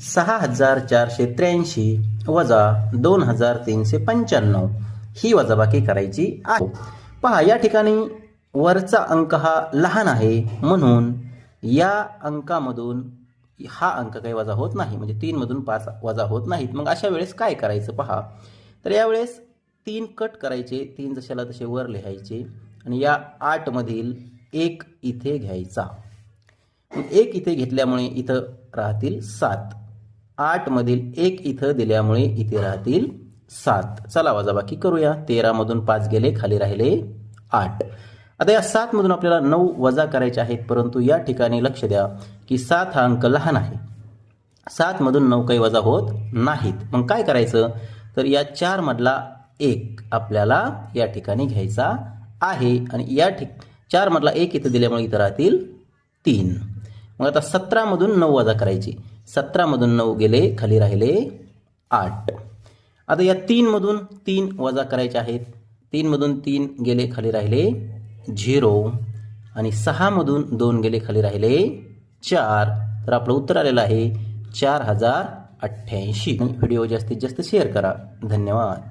सहा हजार चारशे त्र्याऐंशी वजा दोन हजार तीनशे पंच्याण्णव ही वजाबाकी करायची आहे. पहा या ठिकाणी वरचा अंक हा लहान आहे म्हणून या अंकामधून हा अंक काही वजा होत नाही म्हणजे तीनमधून पाच वजा होत नाहीत. मग अशा वेळेस काय करायचं पहा? तर यावेळेस तीन कट करायचे तीन जशाला तसे वर लिहायचे आणि या आठमधील एक इथे घ्यायचा. एक इथे घेतल्यामुळे इथं राहतील सात. आठमधील एक इथं दिल्यामुळे इथे राहतील सात. चला वजाबाकी करूया. तेरामधून पाच गेले खाली राहिले आठ. आता या सातमधून आपल्याला नऊ वजा करायचे आहेत परंतु या ठिकाणी लक्ष द्या की सात हा अंक लहान आहे. सातमधून नऊ काही वजा होत नाहीत. मग काय करायचं? तर या चारमधला एक आपल्याला या ठिकाणी घ्यायचा आहे. आणि या ठिक चारमधला एक इथं दिल्यामुळे इथं राहतील तीन. मग आता सतरामधून नऊ वजा करायची. सतरामधून नऊ गेले खाली राहिले आठ. आता या तीनमधून तीन वजा करायचे आहेत. तीनमधून तीन गेले खाली राहिले झिरो. आणि सहामधून दोन गेले खाली राहिले चार. तर आपलं उत्तर आलेलं आहे चार हजार अठ्ठ्याऐंशी. व्हिडिओ जास्तीत जास्त शेअर करा. धन्यवाद.